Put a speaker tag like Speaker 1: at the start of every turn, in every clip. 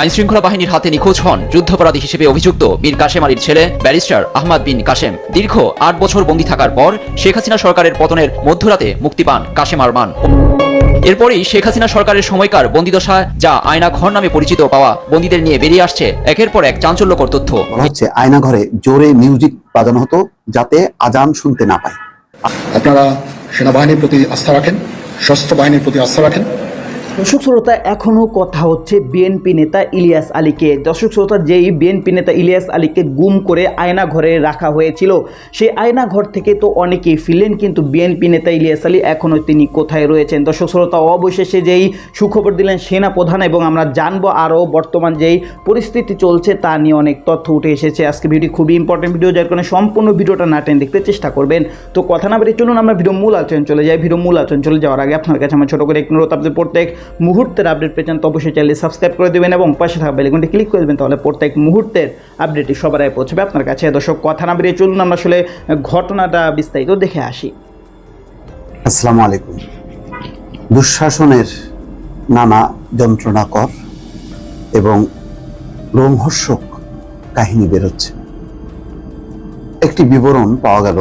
Speaker 1: আইন শৃঙ্খলা বাহিনীর হাতে নিখোঁজ হন যুদ্ধাপরাধী হিসেবে অভিযুক্ত মীর কাশেম আলীর ছেলে ব্যারিস্টার আহমদ বিন কাশেম। দীর্ঘ আট বছর বন্দী থাকার পর শেখ হাসিনা সরকারের পতনের মধ্যরাতে মুক্তি পান কাশেম আরমান। এরপরেই শেখ হাসিনা সরকারের সময়কার বন্দিদশা যা আয়না ঘর নামে পরিচিত পাওয়া বন্দীদের নিয়ে বেরিয়ে আসছে একের পর এক চাঞ্চল্যকর তথ্য।
Speaker 2: হচ্ছে আয়না ঘরে জোরে মিউজিক বাজানো হতো যাতে আজান শুনতে না পায়।
Speaker 3: আপনারা সেনাবাহিনীর প্রতি আস্থা রাখেন সশস্ত্র বাহিনীর প্রতি আস্থা রাখেন।
Speaker 4: দর্শক শ্রোতা এখনও কথা হচ্ছে বিএনপি নেতা ইলিয়াস আলীকে। দর্শক শ্রোতা, যেই বিএনপি নেতা ইলিয়াস আলীকে গুম করে আয়না ঘরে রাখা হয়েছিল, সেই আয়না ঘর থেকে তো অনেকেই ফিরলেন, কিন্তু বিএনপি নেতা ইলিয়াস আলী এখনও তিনি কোথায় রয়েছেন? দর্শক শ্রোতা, অবশেষে যেই সুখবর দিলেন সেনা প্রধান এবং আমরা জানব আরও বর্তমান যেই পরিস্থিতি চলছে তা নিয়ে অনেক তথ্য উঠে এসেছে। আজকে ভিডিও খুবই ইম্পর্টেন্ট ভিডিও, যার কারণে সম্পূর্ণ ভিডিওটা না টেন দেখতে চেষ্টা করবেন। তো কথা না বেরিয়ে চলুন, আমরা ভিডিও মূল আলোচনা চলে যাই। ভিডিও মূল আলোচনা চলে যাওয়ার আগে আপনার কাছে আমার ছোটো করে একটু অনুরোধ প্রত্যেক মুহূর্তের আপডেট পেয়েছেন তো অবশ্যই চ্যানেল সাবস্ক্রাইব করে দেবেন এবং পাশে থাকা বেলকনটি ক্লিক করে দেবেন, তাহলে প্রত্যেক মুহূর্তের আপডেটটি সবার আগে পৌঁছবে আপনার কাছে। দর্শক, কথা না বেরিয়ে চলুন, আমরা আসলে ঘটনাটা বিস্তারিত দেখে আসি।
Speaker 2: আসসালামু আলাইকুম। দুঃশাসনের নানা যন্ত্রণাকর এবং রোমহর্ষক কাহিনী বেরোচ্ছে। একটি বিবরণ পাওয়া গেল।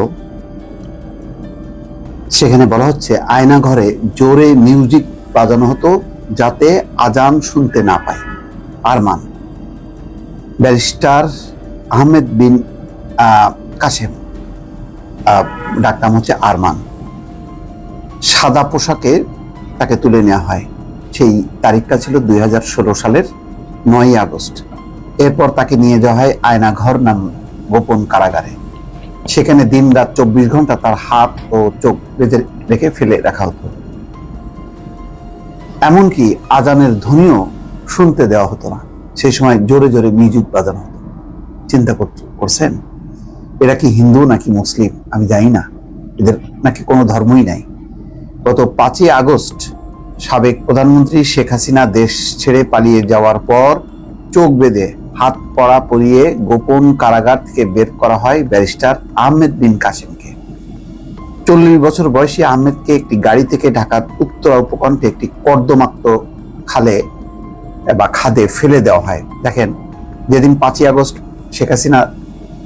Speaker 2: সেখানে বলা হচ্ছে আয়না ঘরে জোরে মিউজিক বাজানো হতো যাতে আজান শুনতে না পায়। আরমান, ব্যারিস্টার আহমেদ বিন কাশেম ডাক নাম হচ্ছে আরমান। সাদা পোশাকে তাকে তুলে নেওয়া হয়। সেই তারিখটা ছিল দুই হাজার ষোলো সালের নয়ই আগস্ট। এরপর তাকে নিয়ে যাওয়া হয় আয়নাঘর নাম গোপন কারাগারে। সেখানে দিন রাত চব্বিশ ঘণ্টা তার হাত ও চোখ বেঁধে রেখে ফেলে রাখা হতো। এমনকি আজানের ধ্বনিও শুনতে দেওয়া হতো না। সেই সময় জোরে জোরে মিউজিক বাজানো হতো। চিন্তা করছেন? এরা কি হিন্দু নাকি মুসলিম? আমি জানি না। এদের নাকি কোনো ধর্মই নাই। গত পাঁচই আগস্ট সাবেক প্রধানমন্ত্রী শেখ হাসিনা দেশ ছেড়ে পালিয়ে যাওয়ার পর চোখ বেঁধে হাত পড়া পরিয়ে গোপন কারাগার থেকে বের করা হয় ব্যারিস্টার আহমেদ বিন কাসিমকে চল্লিশ বছর বয়সী আহমেদকে একটি গাড়ি থেকে ঢাকার উত্তরা উপকণ্ঠে একটি কর্দমাক্ত খালে বা খাদে ফেলে দেওয়া হয়। দেখেন, যেদিন পাঁচই আগস্ট শেখ হাসিনা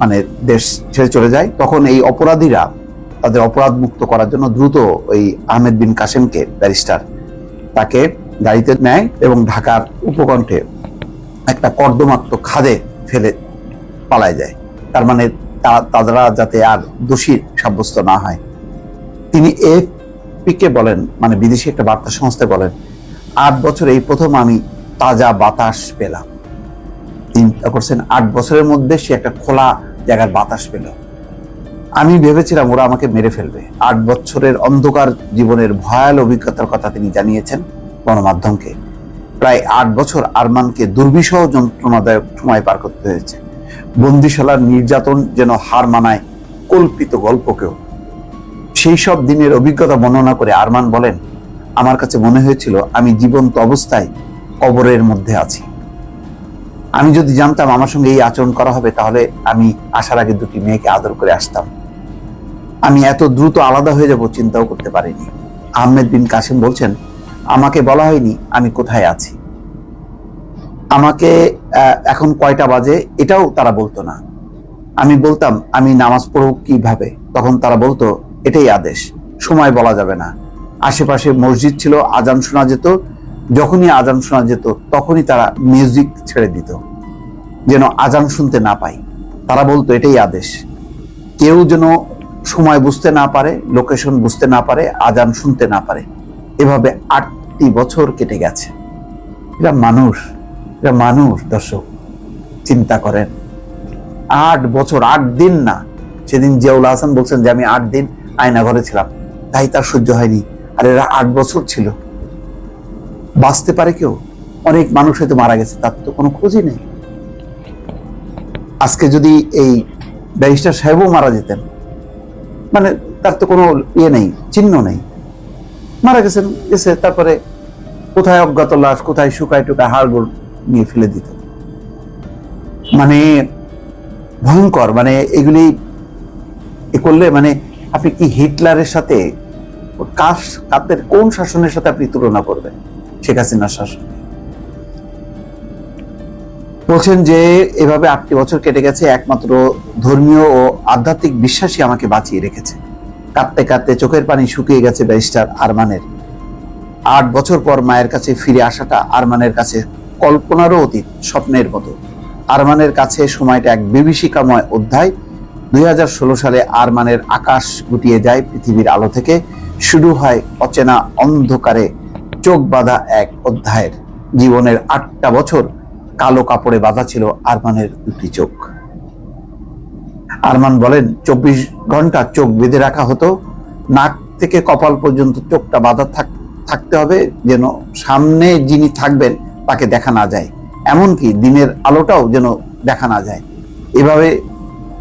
Speaker 2: মানে দেশ ছেড়ে চলে যায়, তখন এই অপরাধীরা তাদের অপরাধ মুক্ত করার জন্য দ্রুত ওই আহমেদ বিন কাসেমকে ব্যারিস্টার তাকে গাড়িতে নেয় এবং ঢাকার উপকণ্ঠে একটা কর্দমাক্ত খাদে ফেলে পালায় যায়। তার মানে তারা যাতে আর দোষী সাব্যস্ত না হয়। তিনি এফপিকে বলেন মানে বিদেশি একটা বার্তা সংস্থায় বলেন, আট বছর এই প্রথম আমি তাজা বাতাস পেলাম। চিন্তা করছেন, আট বছরের মধ্যে সে একটা খোলা জায়গার বাতাস পেল। আমি ভেবেছিলাম ওরা আমাকে মেরে ফেলবে। আট বছরের অন্ধকার জীবনের ভয়াল অভিজ্ঞতার কথা তিনি জানিয়েছেন গণমাধ্যমকে। প্রায় আট বছর আরমানকে দুর্বিষহ যন্ত্রণাদায়ক সময় পার করতে হয়েছে। বন্দিশালার নির্যাতন যেন হার মানায় কল্পিত গল্পকেও। সেই সব দিনের অভিজ্ঞতা বর্ণনা করে আরমান বলেন, আমার কাছে মনে হয়েছিল আমি জীবন্ত অবস্থায় কবরের মধ্যে আছি। আমি যদি জানতাম আমার সঙ্গে এই আচরণ করা হবে, তাহলে আমি আসার আগে দুটি মেয়েকে আদর করে আসতাম। আমি এত দ্রুত আলাদা হয়ে যাব চিন্তাও করতে পারিনি। আহমেদ বিন কাসিম বলছেন, আমাকে বলা হয়নি আমি কোথায় আছি। আমাকে এখন কয়টা বাজে এটাও তারা বলতো না। আমি বলতাম, আমি নামাজ পড়ব কীভাবে? তখন তারা বলতো এটাই আদেশ। সময় বলা যাবে না। আশেপাশে মসজিদ ছিল, আজান শোনা যেত। যখনই আজান শোনা যেত, তখনই তারা মিউজিক ছেড়ে দিত। যেন আজান শুনতে না পাই তারা বলতো, এটাই আদেশ। কেউ যেন সময় বুঝতে না পারে লোকেশন বুঝতে না পারে, আজান শুনতে না পারে। এভাবে আটটি বছর কেটে গেছে। এটা মানুষ এটা মানুষ, দর্শক। চিন্তা করেন। আট বছর, আট দিন না। সেদিন জিয়াউল হাসান বলছেন যে, আমি আট দিন আয়না ঘরে ছিলাম। তাই তার সহ্য হয়নি। আর এরা আট বছর ছিল। বাঁচতে পারে কেউ? অনেক মানুষ হয়তো মারা গেছে, তার তো কোনো খোঁজই নেই। আজকে যদি এই ব্যারিস্টার সাহেবও মারা যেতেন মানে তার তো কোনো ইয়ে নেই, চিহ্ন নেই। মারা গেছেন, গেছে, তারপরে কোথায় অজ্ঞাত লাশ, কোথায় শুকায় টুকায় হাড়গোড় নিয়ে ফেলে দিত। মানে ভয়ঙ্কর মানে এগুলি এ করলে মানে আপনি কি হিটলারের সাথে কার কাদের কোন শাসনের সাথে আপনি তুলনা করবেন? শেখ হাসিনার শাসন। বলছেন যে এভাবে আটটি বছর কেটে গেছে, একমাত্র ধর্মীয় ও আধ্যাত্মিক বিশ্বাসই আমাকে বাঁচিয়ে রেখেছে। কাঁদতে কাঁদতে চোখের পানি শুকিয়ে গেছে ব্যারিস্টার আরমানের। আট বছর পর মায়ের কাছে ফিরে আসাটা আরমানের কাছে কল্পনারও অতীত, স্বপ্নের মতো। আরমানের কাছে সময়টা এক বিভীষিকাময় অধ্যায় দুই হাজার ষোলো সালে আরমানের আকাশ গুটিয়ে যায় পৃথিবীর আলো থেকে। শুরু হয় অচেনা অন্ধকারে চোখ বাঁধা এক অধ্যায়ের। জীবনের আটটা বছর কালো কাপড়ে বাঁধা ছিল আরমানের দুটি চোখ। আরমান বলেন, চব্বিশ ঘণ্টা চোখ বেঁধে রাখা হতো। নাক থেকে কপাল পর্যন্ত চোখটা বাঁধা থাক- থাকতে হবে যেন সামনে যিনি থাকবেন তাকে দেখা না যায়। এমনকি দিনের আলোটাও যেন দেখা না যায়। এভাবে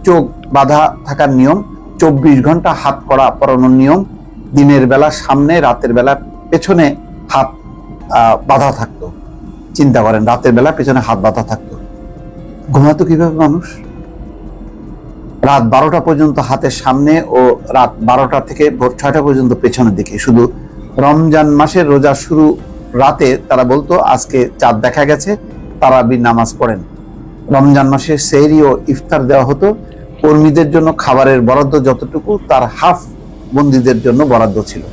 Speaker 2: চোখ বাঁধা থাকার নিয়ম, চব্বিশ ঘণ্টা হাত করা পরানোর নিয়ম, দিনের বেলা সামনে, রাতের বেলা পেছনে হাত বাঁধা থাকতো। চিন্তা করেন, রাতের বেলা পেছনে হাত বাঁধা থাকতো। ঘুমাতো কীভাবে মানুষ? রাত বারোটা পর্যন্ত হাতের সামনে ও রাত বারোটা থেকে ভোর ছয়টা পর্যন্ত পেছনের দিকে। শুধু রমজান মাসের রোজা শুরু রাতে তারা বলতো, আজকে চাঁদ দেখা গেছে তারাবির নামাজ পড়েন। রমজান মাসে সেহরি ও ইফতার দেওয়া হতো। কর্মীদের জন্য খাবারের বরাদ্দ যতটুকু, তার হাফ বন্দীদের জন্য বরাদ্দ ছিল।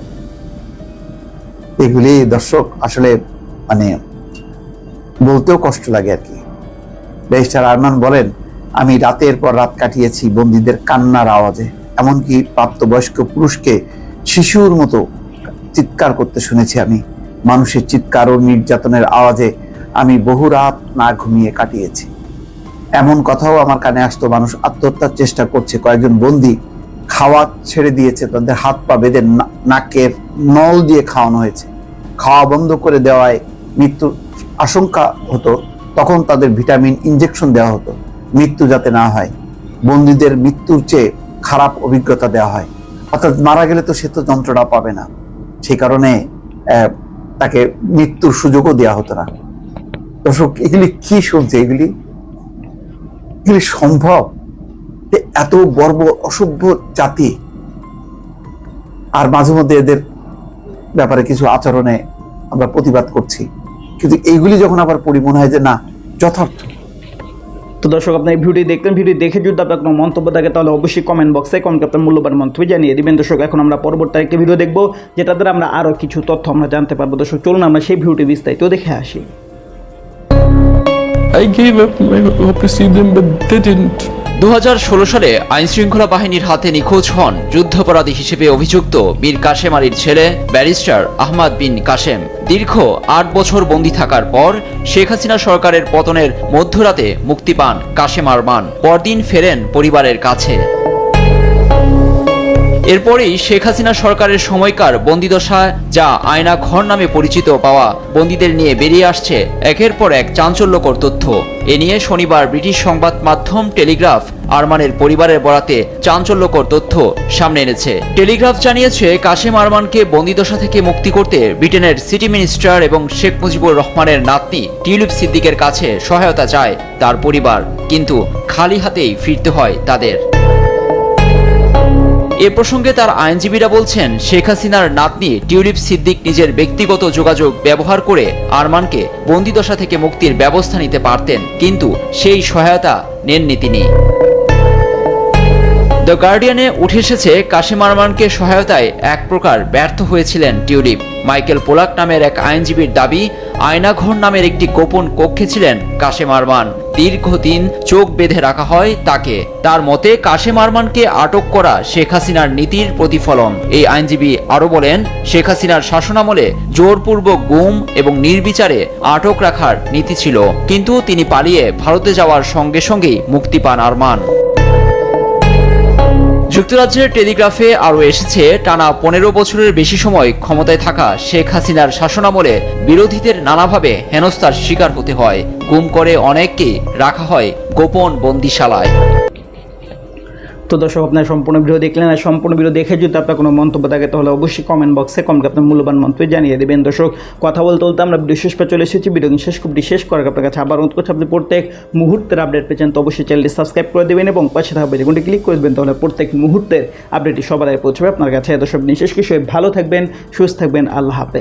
Speaker 2: এগুলি দর্শক আসলে মানে বলতেও কষ্ট লাগে আর কি। ব্যারিস্টার আরমান বলেন, আমি রাতের পর রাত কাটিয়েছি বন্দীদের কান্নার আওয়াজে। এমনকি প্রাপ্তবয়স্ক পুরুষকে শিশুর মতো চিৎকার করতে শুনেছি আমি। মানুষের চিৎকার ও নির্যাতনের আওয়াজে আমি বহু রাত না ঘুমিয়ে কাটিয়েছি। এমন কথাও আমার কানে আসতো, মানুষ আত্মহত্যার চেষ্টা করছে, কয়েকজন বন্দী খাওয়া ছেড়ে দিয়েছে, তাদের হাত পা বেঁধে নাকের নল দিয়ে খাওয়ানো হয়েছে। খাওয়া বন্ধ করে দেওয়ায় মৃত্যুর আশঙ্কা হতো, তখন তাদের ভিটামিন ইনজেকশন দেওয়া হতো, মৃত্যু যাতে না হয়। বন্দীদের মৃত্যুর চেয়ে খারাপ অভিজ্ঞতা দেওয়া হয়। অর্থাৎ মারা গেলে তো সে তো যন্ত্রণা পাবে না। সেই কারণে তাকে মৃত্যুর সুযোগও দেওয়া হতো না। দর্শক, এগুলি কি শুনছে? এগুলি এগুলি সম্ভব যে এত বর্ব অসভ্য জাতি, আর মাঝে মধ্যে এদের ব্যাপারে কিছু আচরণে আমরা প্রতিবাদ করছি। কিন্তু এইগুলি যখন আবার পড়ি, মনে হয় যে না, যথার্থ।
Speaker 4: তো দর্শক, আপনার এই ভিডিও দেখতেন ভিডিও দেখে যদি আপনার কোনো মন্তব্য থাকে, তাহলে অবশ্যই কমেন্ট বক্সে কমেন্ট আপনার মূল্যবান মন্তব্য জানিয়ে দিবেন। দর্শক, এখন আমরা পরবর্তী একটি ভিডিও দেখব যেটা দ্বারা আমরা আরও কিছু তথ্য আমরা জানতে পারব। দর্শক, চলুন আমরা সেই ভিডিওটি বিস্তারিত দেখে আসি।
Speaker 5: I gave up my hope to see them, but they didn't.
Speaker 1: দু সালে আইনশৃঙ্খলা বাহিনীর হাতে নিখোঁজ হন যুদ্ধাপরাধী হিসেবে অভিযুক্ত বীর কাশেম আলীর ছেলে ব্যারিস্টার আহমাদ বিন কাশেম। দীর্ঘ আট বছর বন্দী থাকার পর শেখ হাসিনা সরকারের পতনের মধ্যরাতে মুক্তি পান কাশেম আরমান। পরদিন ফেরেন পরিবারের কাছে। এরপরেই শেখ হাসিনা সরকারের সময়কার বন্দিদশা, যা আয়না ঘর নামে পরিচিত পাওয়া বন্দীদের নিয়ে বেরিয়ে আসছে একের পর এক চাঞ্চল্যকর তথ্য। এ নিয়ে শনিবার ব্রিটিশ সংবাদ মাধ্যম টেলিগ্রাফ আরমানের পরিবারের বরাতে চাঞ্চল্যকর তথ্য সামনে এনেছে। টেলিগ্রাফ জানিয়েছে কাশেম আরমানকে বন্দিদশা থেকে মুক্তি করতে ব্রিটেনের সিটি মিনিস্টার এবং শেখ মুজিবুর রহমানের নাতনি টিউলিপ সিদ্দিকের কাছে সহায়তা চায় তার পরিবার। কিন্তু খালি হাতেই ফিরতে হয় তাদের। এ প্রসঙ্গে তার আইনজীবীরা বলছেন, শেখ হাসিনার নাতনি টিউলিপ সিদ্দিক নিজের ব্যক্তিগত যোগাযোগ ব্যবহার করে আরমানকে বন্দিদশা থেকে মুক্তির ব্যবস্থা নিতে পারতেন, কিন্তু সেই সহায়তা নেননি তিনি। দ্য গার্ডিয়ানে উঠে এসেছে কাশিম আরমানকে সহায়তায় এক প্রকার ব্যর্থ হয়েছিলেন টিউলিপ। মাইকেল পোলাক নামের এক আইনজীবীর দাবি, আয়নাঘর নামের একটি গোপন কক্ষে ছিলেন কাশেম আরমান। দীর্ঘদিন চোখ বেঁধে রাখা হয় তাকে। তার মতে, কাশেম আরমানকে আটক করা শেখ হাসিনার নীতির প্রতিফলন। এই আইনজীবী আরও বলেন, শেখ হাসিনার শাসনামলে জোরপূর্বক গুম এবং নির্বিচারে আটক রাখার নীতি ছিল। কিন্তু তিনি পালিয়ে ভারতে যাওয়ার সঙ্গে সঙ্গেই মুক্তি পান আরমান। যুক্তরাজ্যের টেলিগ্রাফে আরও এসেছে, টানা পনেরো বছরের বেশি সময় ক্ষমতায় থাকা শেখ হাসিনার শাসনামলে বিরোধীদের নানাভাবে হেনস্থার শিকার হতে হয়। গুম করে অনেককে রাখা হয় গোপন বন্দিশালায়।
Speaker 4: তো দর্শক আপনার সম্পূর্ণ ভিডিও দেখলেন আর সম্পূর্ণ ভিডিও দেখে যদি আপনার কোনো মন্তব্য থাকে, তাহলে অবশ্যই কমেন্ট বক্সে কমেন্ট আপনার মূল্যবান মন্তব্য জানিয়ে দেবেন। দর্শক, কথা বলতে বলতে আমরা ভিডিও শেষ পর চলে এসেছি। ভিডিও শেষ খুব শেষ করার আপনার কাছে আবার অনুরোধ করছি, আপনি প্রত্যেক মুহূর্তের আপডেট পেয়েছেন তো অবশ্যই চ্যানেলটি সাবস্ক্রাইব করে দেবেন এবং পাশে থাকবে যেগুলি ক্লিক করে দেবেন, তাহলে প্রত্যেক মুহূর্তের আপডেটটি সবার আগে পৌঁছবে আপনার কাছে। দর্শক বিশেষ কিছু ভালো থাকবেন, সুস্থ থাকবেন, আল্লাহ হাফেজ।